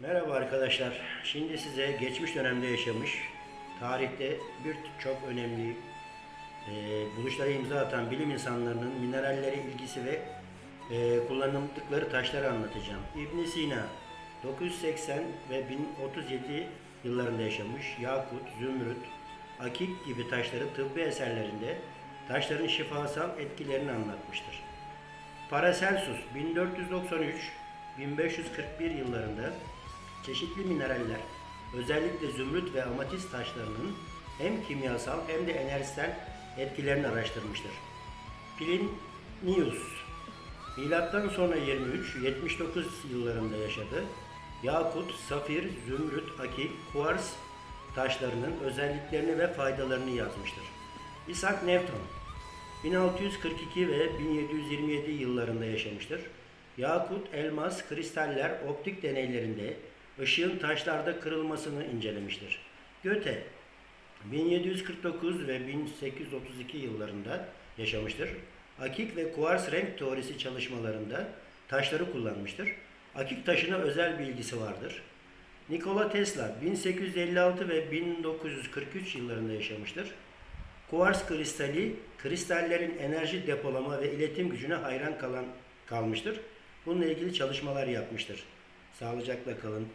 Merhaba arkadaşlar. Şimdi size geçmiş dönemde yaşamış, tarihte birçok önemli e, buluşlara imza atan bilim insanlarının minerallere ilgisi ve e, kullanıldıkları taşları anlatacağım. ibn Sina 980 ve 1037 yıllarında yaşamış. Yakut, zümrüt, akik gibi taşları tıbbi eserlerinde taşların şifasal etkilerini anlatmıştır. Paracelsus 1493-1541 yıllarında çeşitli mineraller, özellikle zümrüt ve amatist taşlarının hem kimyasal hem de enerjisel etkilerini araştırmıştır. Plinius Milattan sonra 23-79 yıllarında yaşadı. Yakut, safir, zümrüt, akik, kuars taşlarının özelliklerini ve faydalarını yazmıştır. Isaac Newton 1642 ve 1727 yıllarında yaşamıştır. Yakut, elmas, kristaller optik deneylerinde ışığın taşlarda kırılmasını incelemiştir. Goethe 1749 ve 1832 yıllarında yaşamıştır. Akik ve kuars renk teorisi çalışmalarında taşları kullanmıştır. Akik taşına özel bir ilgisi vardır. Nikola Tesla 1856 ve 1943 yıllarında yaşamıştır. Kuars kristali, kristallerin enerji depolama ve iletim gücüne hayran kalan kalmıştır. Bununla ilgili çalışmalar yapmıştır. Sağlıcakla kalın.